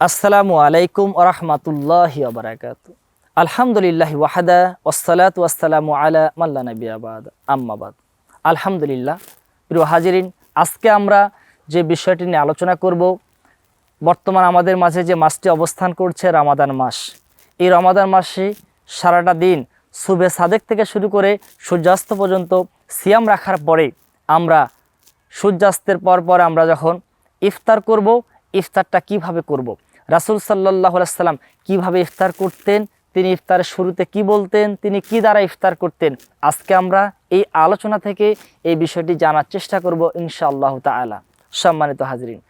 আসসালামু আলাইকুম আরহামাতুল্লাহ বারাকাত। আলহামদুলিল্লাহ ওয়াহাদা ওসালাত ওয়াসালামু আলা মাল্লা নবী আবাদ আম্মাবাদ আলহামদুলিল্লাহ, প্রিয় হাজিরিন, আজকে আমরা যে বিষয়টি নিয়ে আলোচনা করব, বর্তমান আমাদের মাঝে যে মাসটি অবস্থান করছে রামাদান মাস। এই রমাদান মাসে সারাটা দিন সুবে সাদেক থেকে শুরু করে সূর্যাস্ত পর্যন্ত সিয়াম রাখার পরে আমরা সূর্যাস্তের পর পর আমরা যখন ইফতার করব, ইফতারটা কীভাবে করব। রাসুল সাল্লাহ সাল্লাম কীভাবে ইফতার করতেন, তিনি ইফতারের শুরুতে কি বলতেন, তিনি কি দ্বারা ইফতার করতেন, আজকে আমরা এই আলোচনা থেকে এই বিষয়টি জানার চেষ্টা করব ইনশাআল্লাহ তালা সম্মানিত হাজরিন,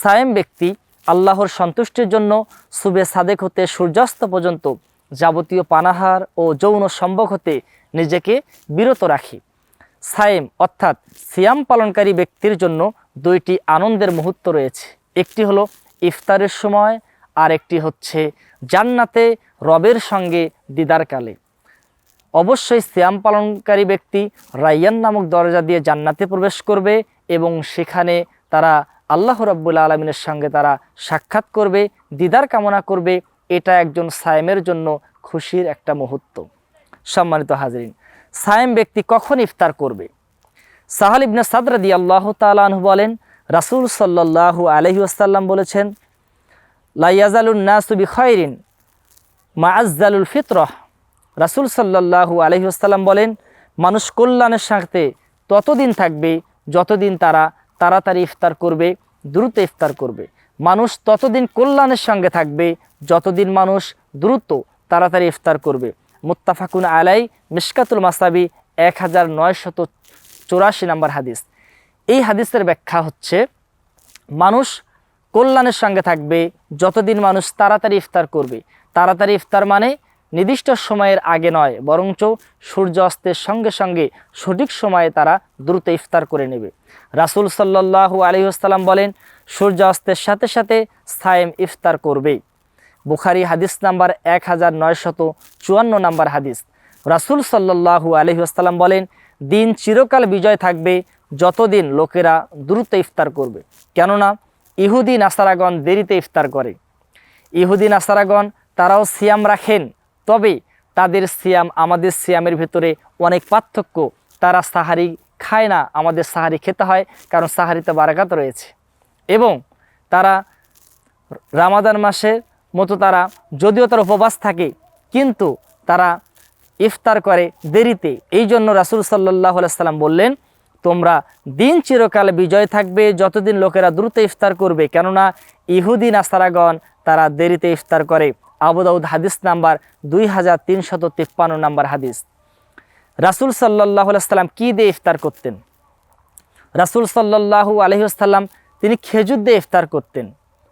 সায়েম ব্যক্তি আল্লাহর সন্তুষ্টির জন্য সুবে সাদেক হতে সূর্যাস্ত পর্যন্ত যাবতীয় পানাহার ও যৌন সম্ভব হতে নিজেকে বিরত রাখে। সায়েম অর্থাৎ সিয়াম পালনকারী ব্যক্তির জন্য দুইটি আনন্দের মুহূর্ত রয়েছে। একটি হলো ইফতারের সময় আর একটি হচ্ছে জান্নাতে রবের সঙ্গে দিদারকালে। অবশ্যই সিয়াম পালনকারী ব্যক্তি রাইয়ান নামক দরজা দিয়ে জান্নাতে প্রবেশ করবে এবং সেখানে তারা আল্লাহ রব্বুল আলমিনের সঙ্গে তারা সাক্ষাৎ করবে, দিদার কামনা করবে, এটা একজন সায়েমের জন্য খুশির একটা মুহূর্ত। সম্মানিত হাজরিন, সায়েম ব্যক্তি কখন ইফতার করবে? সাহাল ইবনে সাদরাদি আল্লাহ তালাহ বলেন রাসুল সাল্লাহু আলহি আসাল্লাম বলেছেন লাইয়াজালুন নাসুবি খয়রিন মাআজালুল ফিতরহ রাসুল সাল্লাহু আলহি আসাল্লাম বলেন, মানুষ কল্যাণের সাথে ততদিন থাকবে যতদিন তারা তাড়াতাড়ি ইফতার করবে, দ্রুত ইফতার করবে। মানুষ ততদিন কল্যাণের সঙ্গে থাকবে যতদিন মানুষ দ্রুত তাড়াতাড়ি ইফতার করবে। মুত্তাফাকুন আলাই মিসকাতুল মাসাবি, এক হাজার নয়শত চৌরাশি নম্বর হাদিস। এই হাদিসের ব্যাখ্যা হচ্ছে, মানুষ কল্যাণের সঙ্গে থাকবে, যতদিন মানুষ তাড়াতাড়ি ইফতার করবে। তাড়াতাড়ি ইফতার মানে নির্দিষ্ট সময়ের আগে নয়, বরঞ্চ সূর্য অস্তের সঙ্গে সঙ্গে সঠিক সময়ে তারা দ্রুত ইফতার করে নেবে। রাসুল সাল্লাহু আলহিহাস্লাম বলেন, সূর্য অস্তের সাথে সাথে সায়েম ইফতার করবে। বুখারি হাদিস নাম্বার এক হাজার নয়শত চুয়ান্ন নাম্বার হাদিস। রাসুল সাল্লাহু আলহিহাস্লাম বলেন, দিন চিরকাল বিজয় থাকবে যতদিন লোকেরা দ্রুত ইফতার করবে। কেননা ইহুদি নাসারাগণ দেরিতে ইফতার করে। ইহুদি নাসারাগণ তারাও সিয়াম রাখেন, তবে তাদের সিয়াম, আমাদের সিয়ামের ভেতরে অনেক পার্থক্য। তারা সাহারি খায় না, আমাদের সাহারি খেতে হয়, কারণ সাহারিতে বারাকাত রয়েছে। এবং তারা রামাদান মাসের মতো তারা, যদিও তার উপবাস থাকে, কিন্তু তারা ইফতার করে দেরিতে। এই জন্য রাসুল সাল্লাহ সাল্লাম বললেন তোমরা দিন চিরকাল বিজয় থাকবে, যতদিন লোকেরা দ্রুত ইফতার করবে। কেননা ইহুদি নাসারাগণ তারা দেরিতে ইফতার করে। আবুদাউদ হাদিস নাম্বার দুই হাজার তিনশত তিপ্পান্ন নাম্বার হাদিস। রাসুল সাল্লাহ সাল্লাম কী দিয়ে ইফতার করতেন? রাসুল সাল্লাহু আলহিহাল্লাম তিনি খেজুর দিয়ে ইফতার করতেন।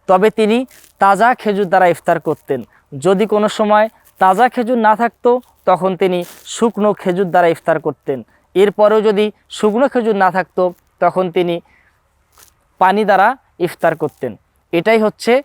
তবে তিনি তাজা খেজুর দ্বারা ইফতার করতেন। যদি কোনো সময় তাজা খেজুর না থাকতো, তখন তিনি শুকনো খেজুর দ্বারা ইফতার করতেন। এরপরেও যদি শুকনো খেজুর না থাকতো, তখন তিনি পানি দ্বারা ইফতার করতেন। এটাই হচ্ছে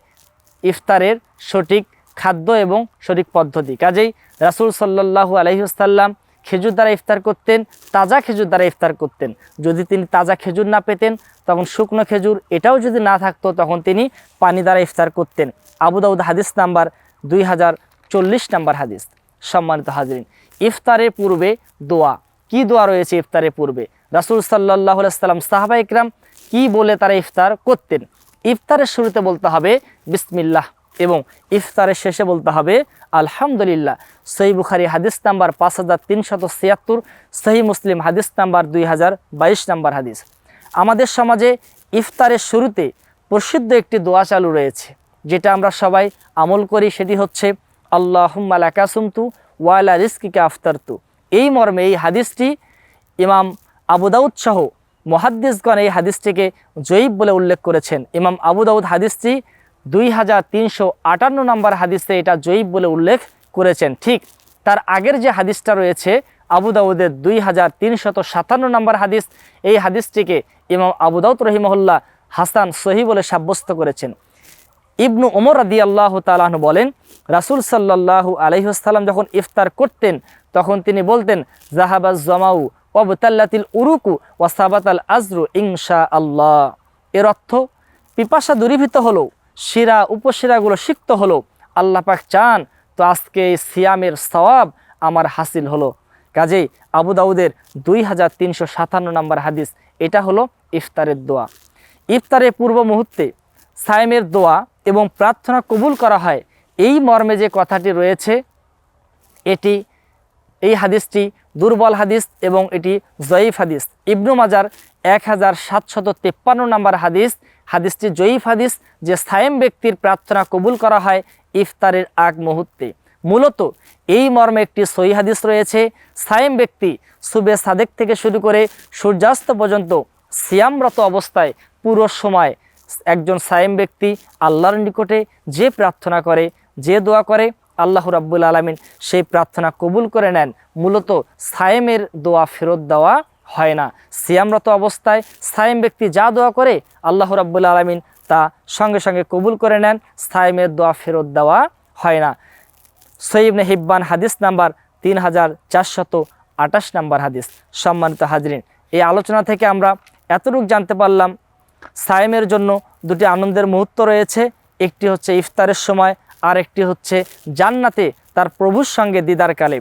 ইফতারের সঠিক খাদ্য এবং সঠিক পদ্ধতি। কাজেই রাসুল সাল্লাহু আলহিহাল্লাম খেজুর দ্বারা ইফতার করতেন, তাজা খেজুর দ্বারা ইফতার করতেন। যদি তিনি তাজা খেজুর না পেতেন, তখন শুকনো খেজুর এটাও যদি না থাকতো, তখন তিনি পানি দ্বারা ইফতার করতেন। আবুদাউদ হাদিস নাম্বার দুই হাজার চল্লিশ নাম্বার হাদিস। সম্মানিত হাজরিন, ইফতারের পূর্বে দোয়া। কি দোয়া রয়েছে ইফতারের পূর্বে? রাসুল সাল্লাহ সাল্লাম সাহাবা ইকরাম কি বলে তারা ইফতার করতেন? ইফতারের শুরুতে বলতে হবে বিসমিল্লাহ এবং ইফতারের শেষে বলতে হবে আলহামদুলিল্লাহ। সহি বুখারি হাদিস নাম্বার পাঁচ হাজার তিনশত ছিয়াত্তর, সহি মুসলিম হাদিস নাম্বার দুই হাজার বাইশ নাম্বার হাদিস। আমাদের সমাজে ইফতারের শুরুতে প্রসিদ্ধ একটি দোয়া চালু রয়েছে, যেটা আমরা সবাই আমল করি, সেটি হচ্ছে আল্লাহ আল্লাহুম্মা লাকাসুমতু ওয়ালা রিস্কিকা আফতারতু। এই মর্মে এই হাদিসটি ইমাম আবুদাউদ সহ মহাদ্দিসগণ এই হাদিসটিকে জয়ীব বলে উল্লেখ করেছেন। ইমাম আবুদাউদ হাদিসটি দুই হাজার তিনশো আটান্ন নম্বর হাদিসে এটা জয়ীব বলে উল্লেখ করেছেন। ঠিক তার আগের যে হাদিসটা রয়েছে, আবু দাউদের দুই হাজার তিনশত সাতান্ন নম্বর হাদিস, এই হাদিসটিকে ইমাম আবু দাউদ রহিমহল্লা হাসান সহি বলে সাব্যস্ত করেছেন। ইবনু ওমর রাদি আল্লাহ তালাহ বলেন, রাসুল সাল্লাহ আলহিহাস্লাম যখন ইফতার করতেন তখন তিনি বলতেন জাহাবাজ জমাউ অবতাল্লাতিল উরুকু ওয়াসাবাত আল আজরু ইংশা আল্লাহ এর অর্থ, পিপাসা দূরীভূত হলো, শিরা উপশিরাগুলো সিক্ত হলো, আল্লাহ পাক চান, তো আজকে এই সিয়ামের সওয়াব আমার হাসিল হলো। কাজেই আবু দাউদের দুই হাজার তিনশো সাতান্ন নম্বর হাদিস, এটা হলো ইফতারের দোয়া। ইফতারের পূর্ব মুহূর্তে সায়েমের দোয়া এবং প্রার্থনা কবুল করা হয়। এই মর্মে যে কথাটি রয়েছে, এটি এই হাদিসটি দুর্বল হাদিস এবং এটি জয়ীফ হাদিস। ইবনু মাজার এক হাজার সাতশত তেপ্পান্ন নম্বর হাদিস। হাদিসটি জয়ীফ হাদিস যে সায়েম ব্যক্তির প্রার্থনা কবুল করা হয় ইফতারের আগ মুহূর্তে। মূলত এই মর্মে একটি সই হাদিস রয়েছে। সায়েম ব্যক্তি সুবে সাদেক থেকে শুরু করে সূর্যাস্ত পর্যন্ত সিয়ামরত অবস্থায় পুরো সময় একজন সায়েম ব্যক্তি আল্লাহর নিকটে যে প্রার্থনা করে, যে দোয়া করে আল্লাহ রাব্বুল আলমিন সেই প্রার্থনা কবুল করে নেন। মূলত সায়েমের দোয়া ফেরত দেওয়া হয় না। সিয়ামরত অবস্থায় সায়েম ব্যক্তি যা দোয়া করে, আল্লাহ রাব্বুল আলমিন তা সঙ্গে সঙ্গে কবুল করে নেন। সায়েমের দোয়া ফেরত দেওয়া হয় না। সৈবনে হিব্বান হাদিস নাম্বার তিন হাজার চারশত আটাশ নাম্বার হাদিস। সম্মানিত হাজরিন, এই আলোচনা থেকে আমরা এতটুকু জানতে পারলাম, সায়েমের জন্য দুটি আনন্দের মুহূর্ত রয়েছে। একটি হচ্ছে ইফতারের সময় আর একটি হচ্ছে জান্নাতে তার প্রভুর সঙ্গে দিদারকালে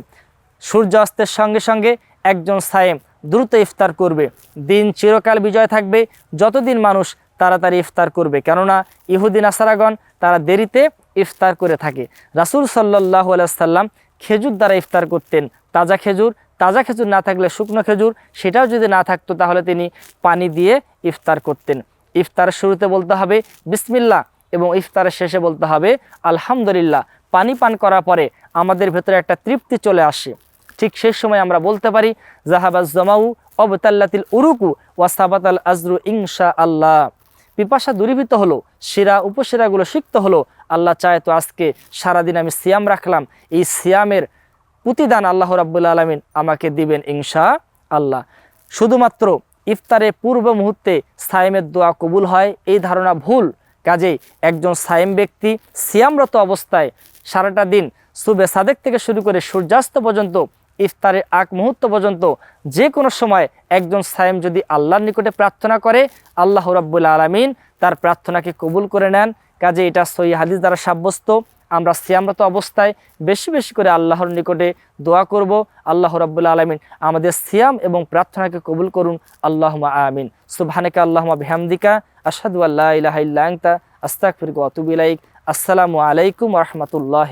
সূর্যাস্তের সঙ্গে সঙ্গে একজন সায়েম দ্রুত ইফতার করবে। দিন চিরকাল বিজয় থাকবে, যতদিন মানুষ তাড়াতাড়ি ইফতার করবে। কেননা ইহুদিন আসারাগণ তারা দেরিতে ইফতার করে থাকে। রাসুল সাল্লাহ সাল্লাম খেজুর দ্বারা ইফতার করতেন। তাজা খেজুর তাজা খেজুর না থাকলে শুকনো খেজুর, সেটাও যদি না থাকতো তাহলে তিনি পানি দিয়ে ইফতার করতেন। ইফতার শুরুতে বলতে হবে বিসমিল্লা এবং ইফতারের শেষে বলতে হবে, আলহামদুলিল্লাহ, পানি পান করার পরে আমাদের ভেতরে একটা তৃপ্তি চলে আসে। ঠিক সেই সময় আমরা বলতে পারি জাহাবাজ জমাউ অবতাল্লাতিল উরুকু ওয়াসাবাত আল আজরু ইনশা আল্লাহ পিপাসা দূরীভূত হলো, শিরা উপশিরাগুলো সিক্ত হলো, আল্লাহ চায় তো আজকে সারাদিন আমি সিয়াম রাখলাম, এই সিয়ামের প্রতিদান আল্লাহ রাব্বুল আলমিন আমাকে দিবেন ইনশা আল্লাহ শুধুমাত্র ইফতারে পূর্ব মুহূর্তে সায়েমের দোয়া কবুল হয়, এই ধারণা ভুল। কাজেই একজন সায়েম ব্যক্তি সিয়ামরত অবস্থায় সারাটা দিন সুবে সাদেক থেকে শুরু করে সূর্যাস্ত পর্যন্ত, ইফতারের আগ মুহূর্ত পর্যন্ত যে কোনো সময় একজন সায়েম যদি আল্লাহর নিকটে প্রার্থনা করে, আল্লাহ রাব্বুল আলমিন তার প্রার্থনাকে কবুল করে নেন। কাজে এটা সই হাদিস দ্বারা সাব্যস্ত। আমরা শ্যামরত অবস্থায় বেশি বেশি করে আল্লাহর নিকটে দোয়া করব। আল্লাহ রাবুল্লা আলমিন আমাদের সিয়াম এবং প্রার্থনাকে কবুল করুন। আল্লাহ আমিন। সুবহানিকা আল্লাহমা বিহামদিকা। আসাদু আল্লাহ ইলাহ ইল্লা আনতা। আস্তাগফিরুকা ওয়া আতুবু আসসালামু আলাইকুম রহমতুল্লাহ